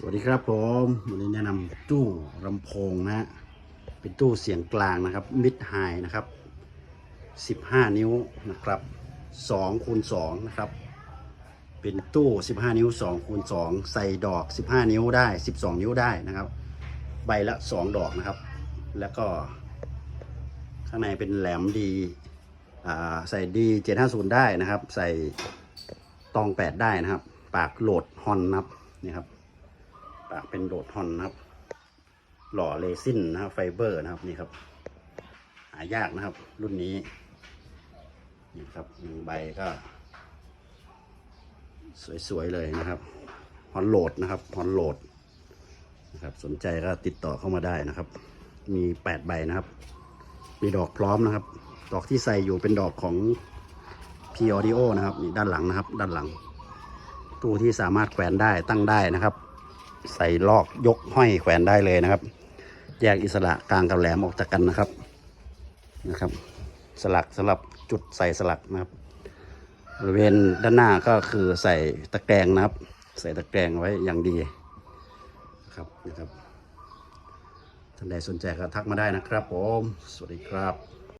สวัสดีครับผมวันนี้แนะนำตู้ลำโพงนะฮะเป็นตู้เสียงกลางนะครับมิดไฮนะครับ 15 นิ้วนะครับ2คูณ2นะครับ เป็นตู้ 15 นิ้ว2คูณ2ใส่ดอก 15 นิ้วได้ 12 นิ้วได้นะครับ ใบละ 2 ดอกนะครับ แล้วก็ ข้างในเป็นแหลมดีอ่าใส่ดี 750 ได้นะครับ ใส่ตอง 8 ได้นะครับ ปากโหลดฮอนนะครับนี่ครับ ปากเป็นโหลดฮอนนะครับ หล่อเรซินนะครับไฟเบอร์นะครับนี่ครับ หายากนะครับ รุ่นนี้นี่ครับหนึ่งใบก็ สวยๆเลยนะครับฮอนโหลดนะครับฮอนโหลดนะครับ สนใจก็ติดต่อเข้ามาได้นะครับ มีแปดใบนะครับ มีดอกพร้อมนะครับ ดอกที่ใส่อยู่เป็นดอกของ P Audio นะครับนี่ด้านหลังนะครับ ด้านหลัง ตู้ที่สามารถแขวนได้ตั้งได้นะครับ ใส่ลอกยกห้อยแขวนได้เลยนะครับ แยกอิสระกลางกับแหลมออกจากกันนะครับนะครับ สลักสลับจุดใส่สลักนะครับบริเวณด้านหน้าก็คือใส่ตะแกรงนะครับ ใส่ตะแกรงไว้อย่างดีนะครับนะครับท่านใดสนใจก็ทักมาได้นะครับผม สวัสดีครับ